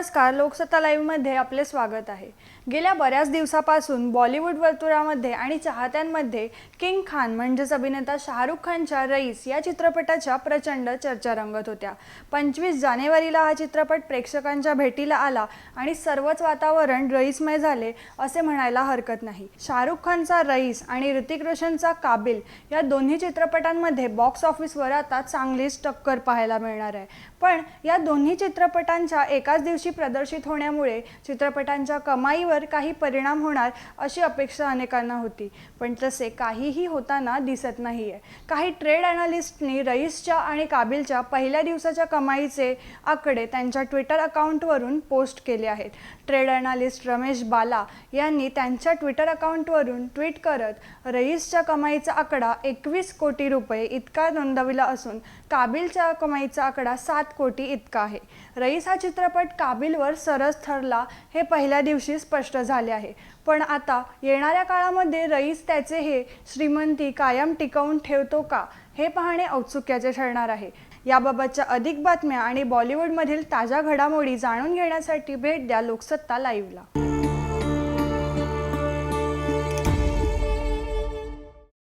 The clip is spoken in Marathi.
नमस्कार लोकसत्ता लाईव्हमध्ये आपले स्वागत आहे. गेल्या बऱ्याच दिवसापासून बॉलिवूड वर्तुळामध्ये आणि चाहत्यांमध्ये किंग खान म्हणजेच अभिनेता शाहरुख खानच्या रईस या चित्रपटाच्या प्रचंड चर्चा रंगत होत्या. पंचवीस जानेवारीला हा चित्रपट प्रेक्षकांच्या भेटीला आला आणि सर्वच वातावरण रईसमय झाले असे म्हणायला हरकत नाही. शाहरुख खानचा रईस आणि ऋतिक रोशनचा काबिल या दोन्ही चित्रपटांमध्ये बॉक्स ऑफिसवर आता चांगलीच टक्कर पाहायला मिळणार आहे. पण या दोन्ही चित्रपटांच्या एकाच दिवशी प्रदर्शित होण्यामुळे चित्रपटांच्या कमाईवर काही परिणाम होणार अशी अपेक्षा अनेकांना होती. पण तसे काहीही होताना दिसत नाही आहे काही ट्रेड अनालिस्टनी रईसच्या आणि काबिलच्या पहिल्या दिवसाच्या कमाईचे आकडे त्यांच्या ट्विटर अकाउंटवरून पोस्ट केले आहेत. ट्रेड अनालिस्ट रमेश बाला यांनी त्यांच्या ट्विटर अकाउंटवरून ट्विट करत रईसच्या कमाईचा आकडा एकवीस कोटी रुपये इतका नोंदविला असून काबिलच्या कमाईचा आकडा सात कोटी इतका आहे. रईस हा चित्रपट काबिलवर सरस ठरला हे पहिल्या दिवशी स्पष्ट झाले आहे. पण आता येणाऱ्या काळामध्ये रईस त्याचे हे श्रीमंती कायम टिकवून ठेवतो का हे पाहणे औत्सुक्याचे ठरणार आहे. याबाबतच्या अधिक बातम्या आणि बॉलिवूडमधील ताज्या घडामोडी जाणून घेण्यासाठी भेट द्या लोकसत्ता लाईव्हला.